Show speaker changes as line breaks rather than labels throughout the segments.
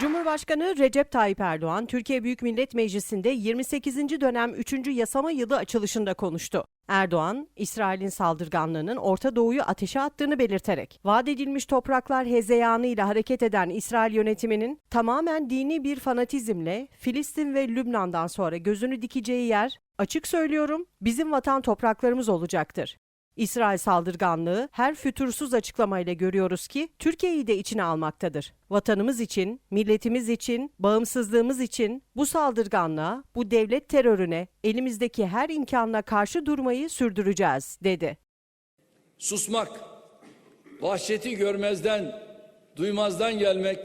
Cumhurbaşkanı Recep Tayyip Erdoğan, Türkiye Büyük Millet Meclisi'nde 28. dönem 3. yasama yılı açılışında konuştu. Erdoğan, İsrail'in saldırganlığının Orta Doğu'yu ateşe attığını belirterek, vaat edilmiş topraklar hezeyanıyla hareket eden İsrail yönetiminin tamamen dini bir fanatizmle Filistin ve Lübnan'dan sonra gözünü dikeceği yer, açık söylüyorum, bizim vatan topraklarımız olacaktır. İsrail saldırganlığı her fütursuz açıklamayla görüyoruz ki Türkiye'yi de içine almaktadır. Vatanımız için, milletimiz için, bağımsızlığımız için bu saldırganlığa, bu devlet terörüne elimizdeki her imkanla karşı durmayı sürdüreceğiz, dedi.
Susmak, vahşeti görmezden, duymazdan gelmek,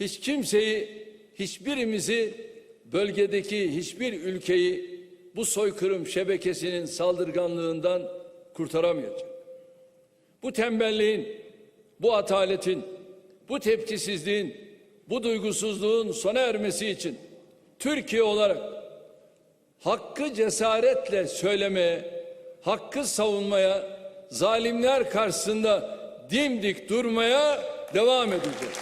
hiç kimseyi, hiçbirimizi, bölgedeki hiçbir ülkeyi bu soykırım şebekesinin saldırganlığından kurtaramayacak. Bu tembelliğin, bu ataletin, bu tepkisizliğin, bu duygusuzluğun sona ermesi için Türkiye olarak hakkı cesaretle söylemeye, hakkı savunmaya, zalimler karşısında dimdik durmaya devam edeceğiz.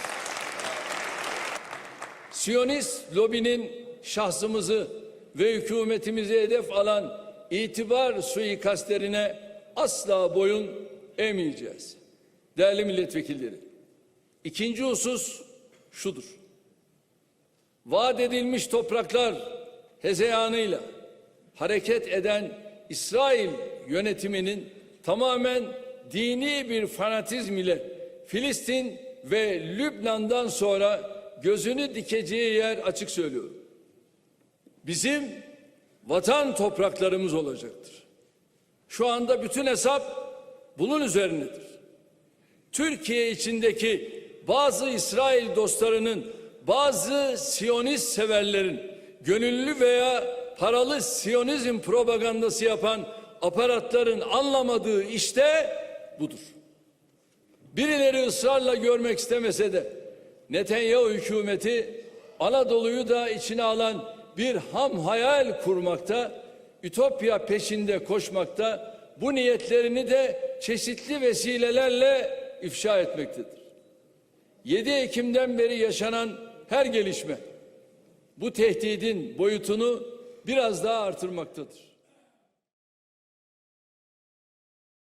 Siyonist lobinin şahsımızı ve hükümetimizi hedef alan itibar suikastlerine asla boyun eğmeyeceğiz. Değerli milletvekilleri, ikinci husus şudur. Vaat edilmiş topraklar hezeyanıyla hareket eden İsrail yönetiminin tamamen dini bir fanatizm ile Filistin ve Lübnan'dan sonra gözünü dikeceği yer açık söylüyorum. Bizim vatan topraklarımız olacaktır. Şu anda bütün hesap bunun üzerinedir. Türkiye içindeki bazı İsrail dostlarının, bazı Siyonist severlerin gönüllü veya paralı Siyonizm propagandası yapan aparatların anlamadığı işte budur. Birileri ısrarla görmek istemese de Netanyahu hükümeti Anadolu'yu da içine alan bir ham hayal kurmakta, ütopya peşinde koşmakta, bu niyetlerini de çeşitli vesilelerle ifşa etmektedir. 7 Ekim'den beri yaşanan her gelişme bu tehdidin boyutunu biraz daha artırmaktadır.